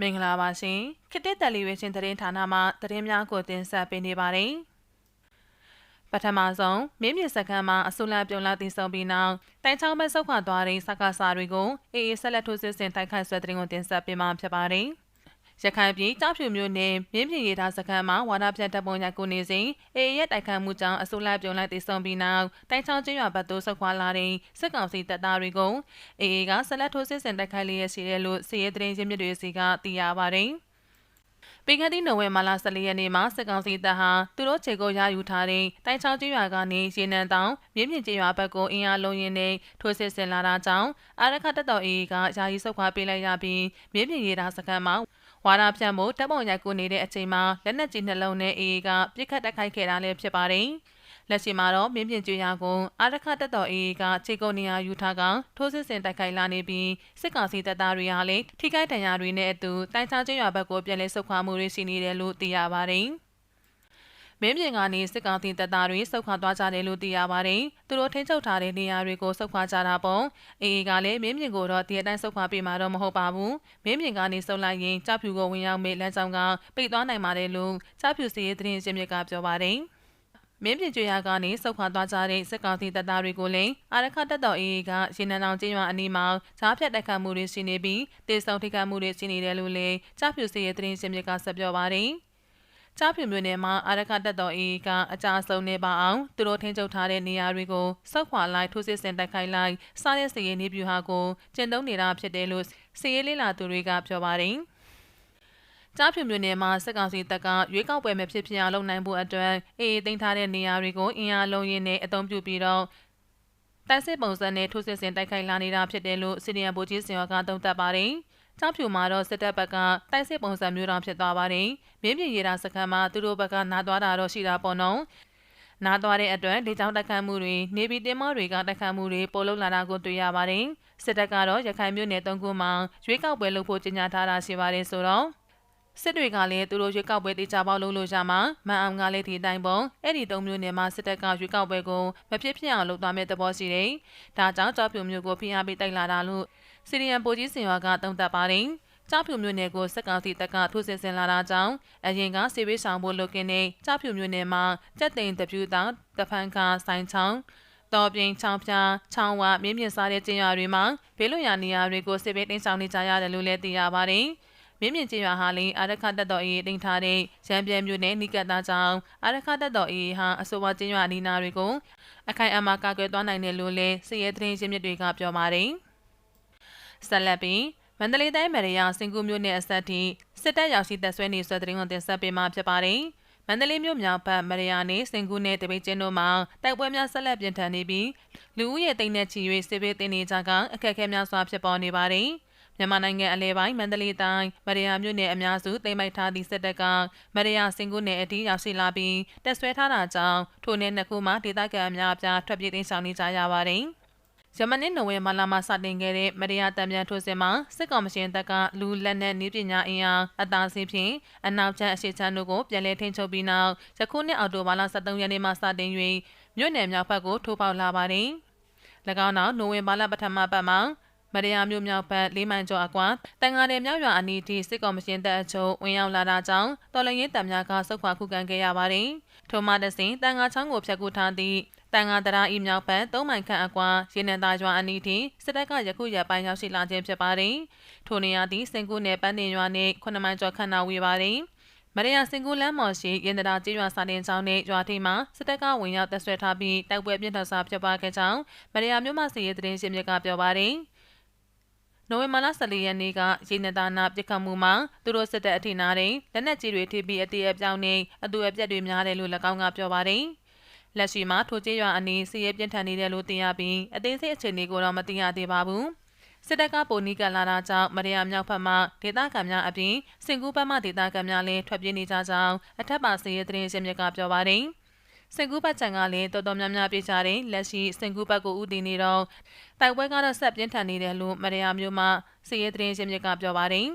မင်္ဂလာပါရှင်ခေတ်သစ်တယ်လီဗေးရှင်းသတင်းဌာနမှသတင်းများကိုတင်ဆက်ပေးနေပါတယ်ပထမဆုံးမြင်းမြစ်စခန်းမှာအဆူလပြုံလာတည်ဆုံပြီးနောက်တိုင်ချောင်းဘက်ဆုတ်ခွာသွားတဲ့စကားစာတွေကိုအေးအေးဆက်လက်ထိုးစစ်ဆင်တိုက်ခိုက်ဆွဲသတင်းကိုတင်ဆက်ပေးမှာဖြစ်ပါတယ်။ ရခိုင်ပြည်ကြောက်ဖြူမြို့နယ်မြင်းပြည်ရထားစခန်းမှာဝါဒပြတ်တပ်ပုံရိုက်ကိုနေစဉ်အေရဲတိုက်ခတ်မှုကြောင့်အစိုးရပြုံလိုက်တည်ဆုံပြီးနောက်တိုင်းချောင်းကျွန်းဘက်သို့ဆုတ်ခွာလာတဲ့စစ်ကောင်စီတပ်သားတွေကိုအေအေကဆက်လက်ထိုးစစ်ဆင်တိုက်ခိုက်လျက်ရှိတယ်လို့စီရဲသတင်းရင်းမြစ်တွေစီကသိရပါတယ်။ ပေကတိနိုဝင်ဘာလ14ရက်နေ့မှာစစ်ကောင်စီတပ်ဟာသူတို့ခြေကိုရယူထားတဲ့တိုင်းချောင်းကျွရွာကနေရေနံတောင်မြင်းမြင့်ကျွရွာဘက်ကိုအင်အားလုံးရင်းနဲ့ထိုးစစ်ဆင်လာတာကြောင့်အာရခတ်တပ်တော်အေကယာယီဆုတ်ခွာပေးလိုက်ရပြီးမြင်းမြင့်ရေတာစခန်းမှာဝါဒဖြန့်မှုတပ်ပုံရိုက်ကူနေတဲ့အချိန်မှာလက်နက်ကြီးနှလုံးနဲ့အေအေကပြစ်ခတ်တိုက်ခိုက်ခဲ့တာလည်းဖြစ်ပါတယ်။ လက်ရှိမှာတော့မြင်းပြင်းကျွော်ကိုအာရခတက်တော်အေအေကခြေကုပ်နေရာယူထားကထိုးစစ်ဆင်တိုက်ခိုက်လာနေပြီးစစ်ကောင်စီတပ်သားတွေဟာလည်းထိခိုက်ဒဏ်ရာတွေနဲ့အတူတိုင်ချောင်းကျွော်ဘက်ကိုပြန်လည်ဆုတ်ခွာမှုတွေရှိနေတယ်လို့သိရပါတယ်။မင်းပြင်ကနေစစ်ကောင်စီတပ်သားတွေစုခွာသွားကြတယ်လို့သိရပါတယ်။သူတို့ထိန်းချုပ်ထားတဲ့နေရာတွေကိုစုခွာကြတာပေါ့။အေအေကလည်းမင်းပြင်ကိုတော့ဒီအတိုင်းစုခွာပြေမှာတော့မဟုတ်ပါဘူး။မင်းပြင်ကနေစုလိုက်ရင်ကြောက်ဖြူကိုဝင်ရောက်မေးလမ်းဆောင်ကပိတ်သွားနိုင်ပါတယ်လို့ကြောက်ဖြူစီရဲ့သတင်းရှင်မြစ်ကပြောပါတယ်။ မင်းပြင်ကျွော်ကနေစုခွာသွားကြတဲ့စစ်ကောင်စီတပ်သားတွေကိုလည်းအာရခတပ်တော်အေအေကရေနံတောင်ကျင်းရွာအနီးမှာဈားဖြတ်တိုက်ခတ်မှုတွေရှိနေပြီးတေဆုံထိခိုက်မှုတွေရှိနေတယ်လို့လည်းကြောက်ဖြူစီရဲ့သတင်းရှင်မြစ်ကဆက်ပြောပါတယ်။ကြားဖြူမြို့နယ်မှာအာရခတက်တော်အေးကအကြဆုံးနေပါအောင်သူတို့ထင်းချုပ်ထားတဲ့နေရာတွေကိုစောက်ခွာလိုက်ထိုးစစ်ဆင်တိုက်ခိုက်လိုက်စားတဲ့စီရင်နေပြူဟာကိုကျင့်သုံးနေတာဖြစ်တယ်လို့စီရေးလေးလာသူတွေကပြောပါတယ် ကြားဖြူမြို့နယ်မှာစစ်ကောင်စီတပ်ကရွေးကောက်ပွဲမဖြစ်ဖြစ်အောင်လုပ်နိုင်ဖို့အတွက်အေးအေးသိမ်းထားတဲ့နေရာတွေကိုအင်အားလုံးရင်းနဲ့အုံပြုပြီးတော့တိုက်စစ်ပုံစံနဲ့ထိုးစစ်ဆင်တိုက်ခိုက်လာနေတာဖြစ်တယ်လို့စီနီယာဗိုလ်ကြီးစင်ရောကသုံးသပ်ပါတယ်။ကြောက်ဖြူမှာတော့စစ်တပ်ဘက်ကတိုက်စစ်ပုံစံမျိုးတောင်ဖြစ်သွားပါတယ်။မြင်းပြည်ရေတာစခန်းမှာသူတို့ဘက်ကနားသွားတာတော့ရှိတာပေါ့နော်။နားသွားတဲ့အတွက်လေကြောင်းတက်ခတ်မှုတွေနေပြည်တင်မောတွေကတက်ခတ်မှုတွေပိုလုပ်လာတာကိုတွေ့ရပါတယ်။စစ်တပ်ကတော့ရခိုင်မြို့နယ်တုံးခုမှာရွေးကောက်ပွဲလုပ်ဖို့ကြေညာထားတာရှိပါတယ်ဆိုတော့ စစ်တွေကလည်းသူတို့ရွေးကောက်ပွဲတေချာပေါက်လုပ်လို့ရမှာမန်အောင်ကလည်းဒီတိုင်းပုံအဲ့ဒီတုံးမျိုးနယ်မှာစစ်တပ်ကရွေးကောက်ပွဲကိုမဖြစ်ဖြစ်အောင်လုပ်သွားမယ့်သဘောရှိတယ်။ဒါကြောင့်ကြောက်ဖြူမျိုးကိုဖိအားပေးတိုက်လာတာလို့စီရီယံပိုကြီးစင်ရွာကတုံ့တက်ပါတယ်။ကြောက်ဖြူမျိုးနယ်ကိုစက်ကောင်စီတပ်ကထိုးစစ်ဆင်လာတာကြောင့်အရင်ကစေဘေးဆောင်ဖို့လုပ်ကင်းတဲ့ကြောက်ဖြူမျိုးနယ်မှာကြက်သိန်တပြူတောင်တဖန်ခါဆိုင်ချောင်းတော်ပြင်းချောင်းပြားချောင်းဝမြင်းမြင့်စားတဲ့ကျင်းရွာတွေမှာဘေးလွတ်ရာနေရာတွေကိုစစ်ဘေးတင်းဆောင်နေကြရတယ်လို့လည်းသိရပါတယ်။ မြင်းမြင့်ကျင်းရွာဟာလည်းအာရခတက်တော်အေးတင်ထားတဲ့ရန်ပြန်မျိုးနဲ့နိကတ်သားကြောင့်အာရခတက်တော်အေးဟာအဆိုပါကျင်းရွာနီနာတွေကိုအခိုင်အမာကာကွယ်သွားနိုင်တယ်လို့လည်းစည်ရဲသတင်းရင်းမြစ်တွေကပြောပါတယ်။ဆက်လက်ပြီးမန္တလေးတိုင်းမရယာစင်ကူမြို့နယ်အဆက်ထိစစ်တပ်ရောက်ရှိတပ်ဆွဲနေဆွဲတဲ့ရင်တင်ဆက်ပေးမှာဖြစ်ပါတယ်။မန္တလေးမြို့မြောက်ဘက်မရယာနေစင်ကူနယ်တပိတ်ကျင်းတို့မှာတိုက်ပွဲများဆက်လက်ပြင်းထန်နေပြီးလူဦးရေတိမ်နဲ့ချီ၍စစ်ဘေးတင်နေကြကအခက်အခဲများစွာဖြစ်ပေါ်နေပါတယ်။ မြန်မာနိုင်ငံအလဲပိုင်းမန္တလေးတိုင်းမရယာမြို့နယ်အများစုတိမ်မိုက်ထားသည့်စစ်တပ်ကမရယာစင်ကူနယ်အတီးရောက်ရှိလာပြီးတပ်ဆွဲထားတာကြောင့်ထိုနယ်နှစ်ခုမှာဒေသခံအများအပြားထွက်ပြေးတိမ်းရှောင်နေကြရပါတယ်။ယမနေ့နိုဝင်ဘာလမှာစတင်ခဲ့တဲ့မတရားတံပြန်ထိုးစစ်မှာစစ်ကောင်မရှင်တပ်ကလူလက်နက်နည်းပညာအင်အားအသာစီးဖြင့်အနောက်ချမ်းအရှိချမ်းတို့ကိုပြန်လည်ထိန်းချုပ်ပြီးနောက်ယခုနှစ်အောက်တိုဘာလ23ရက်နေ့မှစတင်၍မြို့နယ်မြောက်ဘက်ကိုထိုးပေါက်လာပါတယ်။၎င်းနောက်နိုဝင်ဘာလပထမပတ်မှာ မရယာမျိုးမြောက်ဘက်လေးမိုင်ကျော်အကွာတန်ငါတဲ့မြောက်ရွာအနီးထိစစ်ကောင်မရှင်တပ်အချို့ဝင်ရောက်လာတာကြောင့်တော်လရင်တပ်များကစုခွာခုခံခဲ့ရပါတယ်။ထိုမှတစဉ်တန်ငါချောင်းကိုဖျက်ကူထားသည့်တန်ငါတရာဤမြောက်ဘက်၃မိုင်ခန့်အကွာရေနံသားရွာအနီးထိစစ်တပ်ကယခုရက်ပိုင်းရောက်ရှိလာခြင်းဖြစ်ပါတယ်။ထိုနေရာသည်စင်ကူနယ်ပန်းတင်ရွာနှင့်9မိုင်ကျော်ခန့်နာဝေးပါတယ်။မရယာစင်ကူလမ်းမော်ရှိရင်တရာကျေးရွာစာတင်ကျောင်းနှင့်ရွာထိမှစစ်တပ်ကဝင်ရောက်တပ်ဆွဲထားပြီးတိုက်ပွဲပြင်းထန်စွာဖြစ်ပွားခဲ့ကြောင်းမရယာမြို့မှစီရေးသတင်းရှင်မြစ်ကပြောပါတယ်။ နိုဝင်ဘာလ14ရက်နေ့ကရေနတာနာပြစ်ခတ်မှုမှာသူတို့စစ်တပ်အထိနာတဲ့လက်နက်ကြီးတွေထိပြီးအတေအပြောင်းနဲ့အတူအပြက်တွေများတယ်လို့၎င်းကပြောပါတယ်။လက်ရှိမှာထိုကျေးရွာအနီးစီရဲပြင်းထန်နေတယ်လို့သိရပြီးအသေးစိတ်အခြေအနေကိုတော့မသိရသေးပါဘူးစစ်တပ်ကပိုနီးကလာတာကြောင့်မရယာမြောက်ဖက်မှဒေသခံများအပြင်စင်ကူးဘက်မှဒေသခံများလည်းထွက်ပြေးနေကြကြောင်းအထက်ပါစီရဲသတင်းရှင်မြစ်ကပြောပါတယ် စင်ကူးဘတ်ချန်ကလည်းတော်တော်များများပြေးကြတယ်လက်ရှိစင်ကူးဘတ်ကိုဥတည်နေတော့တိုက်ပွဲကတော့ဆက်ပြင်းထန်နေတယ်လို့မရယာမျိုးမှစီရဲသတင်းရှင်မြစ်ကပြောပါတယ်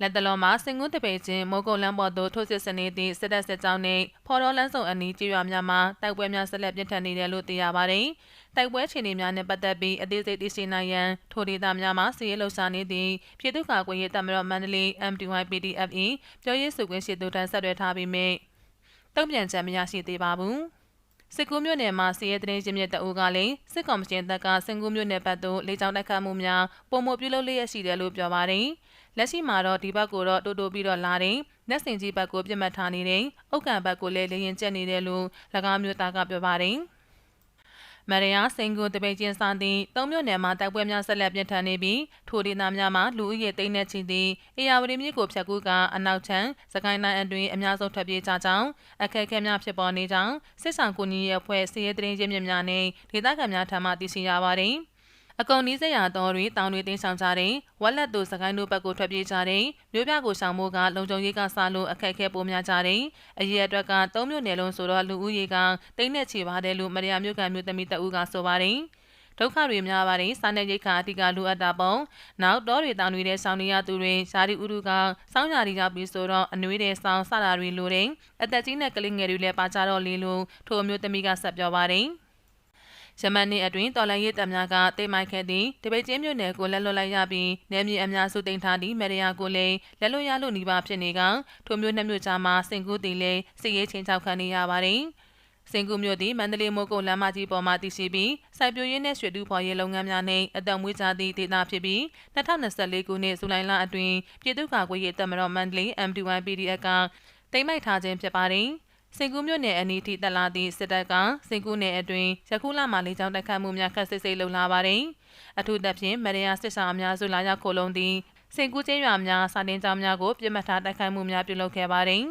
လက်တလုံးမှာစင်ကူးတပေချင်းမိုးကုတ်လမ်းပေါ်သို့ထိုးစစ်ဆင်နေသည့်စစ်တပ်စစ်ကြောင်းနှင့်ဖော်တော်လန်းစုံအနီးကြေးရွာများမှာတိုက်ပွဲများဆက်လက်ပြင်းထန်နေတယ်လို့သိရပါတယ်။တိုက်ပွဲခြေအနေများနှင့်ပတ်သက်ပြီးအသေးစိတ်သိရှိနိုင်ရန်ထိုဒေသများမှာစီးရဲလှုပ်ရှားနေသည့်ပြည်သူ့ကာကွယ်ရေးတပ်မတော်မန္တလေး MDY PDF ၏ပြောရေးဆိုခွင့်ရှိသူတန်းဆက်သွယ်ထားပြီးမြ တုံ့ပြန်ချက်မရရှိသေးပါဘူး။စစ်ကူးမြို့နယ်မှာစီးရဲသတင်းရင်းမြစ်တအူးကလည်းစစ်ကောင်မရှင်တပ်ကစင်ကူးမြို့နယ်ဘက်သို့လေကြောင်းတိုက်ခတ်မှုများပုံမပြုလုပ်လျက်ရှိတယ်လို့ပြောပါတယ်။လက်ရှိမှာတော့ဒီဘက်ကိုတော့တိုးတိုးပြီးတော့လာတယ်။လက်စင်ကြီးဘက်ကိုပြစ်မှတ်ထားနေတယ်။အုတ်ကန်ဘက်ကိုလည်းလေရင်ကျက်နေတယ်လို့၎င်းမျိုးသားကပြောပါတယ်။ မရယာစင်ကူတပိတ်ချင်းစသည့်သုံးမြို့နယ်မှာတိုက်ပွဲများဆက်လက်ပြင်းထန်နေပြီးထိုဒေသများမှာလူဦးရေသိန်းနဲ့ချီသည့်အေယာဝတီမြစ်ကိုဖြတ်ကူးကအနောက်ချမ်းစကိုင်းတိုင်းအတွင်းအများဆုံးထွက်ပြေးကြကြောင်းအခက်အခဲများဖြစ်ပေါ်နေကြောင်းစစ်ဆောင်ကိုကြီးရဲ့အဖွဲ့စီးရဲတရင်ချင်းမြများနဲ့ဒေသခံများထံမှသိရှိရပါတယ်။ အကုန်နီးစရာတော်တွေတောင်တွေတင်းဆောင်ကြတဲ့ဝက်လက်သူစကိုင်းတို့ဘက်ကိုထွက်ပြေးကြတဲ့မြို့ပြကိုဆောင်မိုးကလုံခြုံရေးကစားလို့အခက်အခဲပိုများကြတဲ့အရေးအတွက်က၃မြို့နယ်လုံးဆိုတော့လူဦးရေကတိတ်နဲ့ချီပါတယ်လို့မရယာမြို့ကမြို့သမီးတအူးကဆိုပါတယ်ဒုက္ခတွေများပါတယ်စားနေရိတ်ခါအတိကလိုအပ်တာပုံနောက်တော့တွေတောင်တွေတဲ့ဆောင်းနေရသူတွေရှားဒီဥရုကစောင်းရာဒီရောက်ပြီးဆိုတော့အနွေးတဲ့ဆောင်းစတာတွေလိုတယ်အသက်ကြီးနဲ့ကလေးငယ်တွေလည်းပါကြတော့လေလို့ထိုအမျိုးသမီးကဆက်ပြောပါတယ် ယမန်နေ့အတွင်းတော်လန်ရေးတပ်များကတိတ်မိုက်ခဲ့သည့်တပိတ်ချင်းမြို့နယ်ကိုလက်လွတ်လိုက်ရပြီးနယ်မြေအများစုတင်ထားသည့်မေရယာကိုလည်းလက်လွတ်ရလို့နေပါဖြစ်နေကထိုမျိုးနှစ်မြို့ကြားမှာစင်ကူးတီလည်းစစ်ရေးချင်းချောက်ခံနေရပါတယ်။စင်ကူမြို့သည်မန္တလေးမိုးကုတ်လမ်းမကြီးပေါ်မှာတည်ရှိပြီးစိုက်ပျိုးရေးနှင့်ရွှေတူဖော်ရေးလုပ်ငန်းများနှင့်အသက်မွေးကြသည့်ဒေသဖြစ်ပြီး2024ခုနှစ်ဇူလိုင်လအတွင်းပြည်သူ့ကာကွယ်ရေးတပ်မတော်မန္တလေး MDY PDF ကတိမ့်မိုက်ထားခြင်းဖြစ်ပါတယ်။ စင်ကူးမြို့နယ်အနီးထိတက်လာသည့်စစ်တပ်ကစင်ကူးနယ်အတွင်းရခုလမှာလေကြောင်းတိုက်ခတ်မှုများခက်စစ်စစ်လုပ်လာပါတယ်။အထူးသဖြင့်မရယာစစ်ဆောင်အများစုလာရောက်ခိုလုံသည့်စင်ကူးချင်းရွာများစာတင်ကျောင်းများကိုပြစ်မှတ်ထားတိုက်ခိုက်မှုများပြုလုပ်ခဲ့ပါတယ်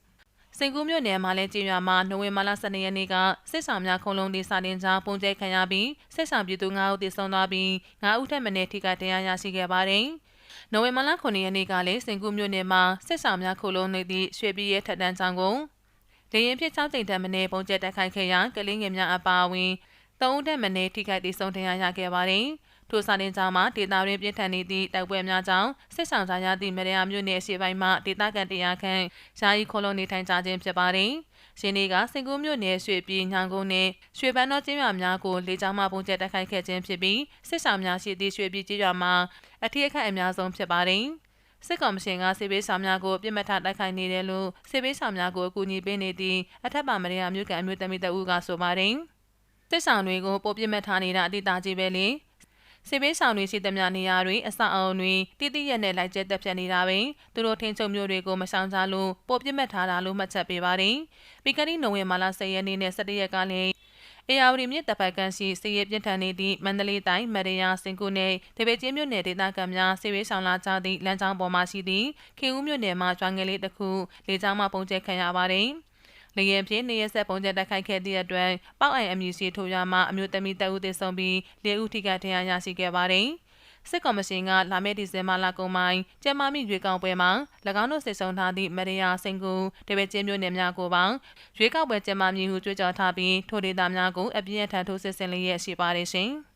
။စင်ကူးမြို့နယ်မှာလည်းကြေးရွာမှာနိုဝင်ဘာလ12ရက်နေ့ကစစ်ဆောင်များခုံလုံးဒီစာတင်ကြားပုံကျဲခံရပြီးစစ်ဆောင်ပြည်သူ9ဦးသေဆုံးသွားပြီး9ဦးထက်မနည်းထိခိုက်ဒဏ်ရာရရှိခဲ့ပါတယ်။နိုဝင်ဘာလ9ရက်နေ့ကလည်းစင်ကူးမြို့နယ်မှာစစ်ဆောင်များခုံလုံးနေသည့်ရွှေပြည်ရဲ့ထက်တန်းကျောင်းကို လေရင်ဖြစ်6ကြိမ်တမင်းပုံကျက်တက်ခိုက်ခဲ့ရာကလင်းငယ်များအပါအဝင်၃ဦးတမင်းထိခိုက်ဒေဆုံးဒဏ်ရာရခဲ့ပါတယ်။ထိုစာတင်ကြောင်းမှာဒေတာရင်းပြင်းထန်နေသည့်တိုက်ပွဲများကြောင့်စစ်ဆောင်ကြရသည့်မရယာမြို့နယ်ရှေ့ပိုင်းမှဒေတာကန်တရားခန့်ယာယီခေါလုံးနေထိုင်ကြခြင်းဖြစ်ပါတယ်။ရှင်တွေကစင်ကူးမြို့နယ်ရွှေပြည်ညောင်ကုန်းနဲ့ရွှေပန်းတော်ကျင်းရွာများကိုလေကြောင်းမှပုံကျက်တက်ခိုက်ခဲ့ခြင်းဖြစ်ပြီးစစ်ဆောင်များရှိသည့်ရွှေပြည်ကျင်းရွာမှာအထီးအခက်အများဆုံးဖြစ်ပါတယ်။ စစ်ကောင်မရှင်ကစစ်ပေးဆောင်များကိုပြစ်မှတ်ထားတိုက်ခိုက်နေတယ်လို့စစ်ပေးဆောင်များကိုအကူအညီပေးနေသည့်အထက်ပါမရေယာမြို့ကန်မြို့သမီးတအူးကဆိုပါတယ်။စစ်ဆောင်တွေကိုပိုပြစ်မှတ်ထားနေတာအတိအကျကြီးပဲလေ။စစ်ပေးဆောင်တွေရှိသမျှနေရာတွေအဆောက်အအုံတွေတိတိရက်နဲ့လိုက်ကျဲတက်ဖြတ်နေတာပဲသူတို့ထင်းချုပ်မျိုးတွေကိုမဆောင်ကြလို့ပိုပြစ်မှတ်ထားတာလို့မှတ်ချက်ပေးပါတယ်။ပီကရီနိုဝင်ဘာလ10ရက်နေ့နဲ့17ရက်ကလည်း အေယာဝတီမြစ်တပ်ပိုက်ကန်ရှိစီရေးပြင်းထန်နေသည့်မန္တလေးတိုင်းမရယာစင်ကူနယ်ဒေပေကျင်းမြို့နယ်ဒေသခံများစီရေးဆောင်လာကြသည့်လမ်းကြောင်းပေါ်မှာရှိသည့်ခေဦးမြို့နယ်မှာကျွမ်းငယ်လေးတစ်ခုလေကြောင်းမှပုံကျဲခံရပါတယ်။လေရင်ဖြင့်နေရဆက်ပုံကျတိုက်ခိုက်ခဲ့သည့်အတွက်ပေါက်အိုင်အမည်ရှိထိုရွာမှအမျိုးသမီးတဦးသေဆုံးပြီး၄ဦးထိခိုက်ဒဏ်ရာရရှိခဲ့ပါတယ်။ စစ်ကော်မရှင်ကလာမယ့်ဒီဇင်ဘာလကုန်ပိုင်းကျမမိရွေးကောက်ပွဲမှာ၎င်းတို့စစ်ဆုံထားသည့်မရယာစင်ကူတပည့်ချင်းမျိုးနယ်များကိုပေါင်းရွေးကောက်ပွဲကျမမိဟုကြွေးကြော်ထားပြီးထိုဒေသများကိုအပြင်းအထန်ထိုးစစ်ဆင်လျက်ရှိပါတယ်ရှင်။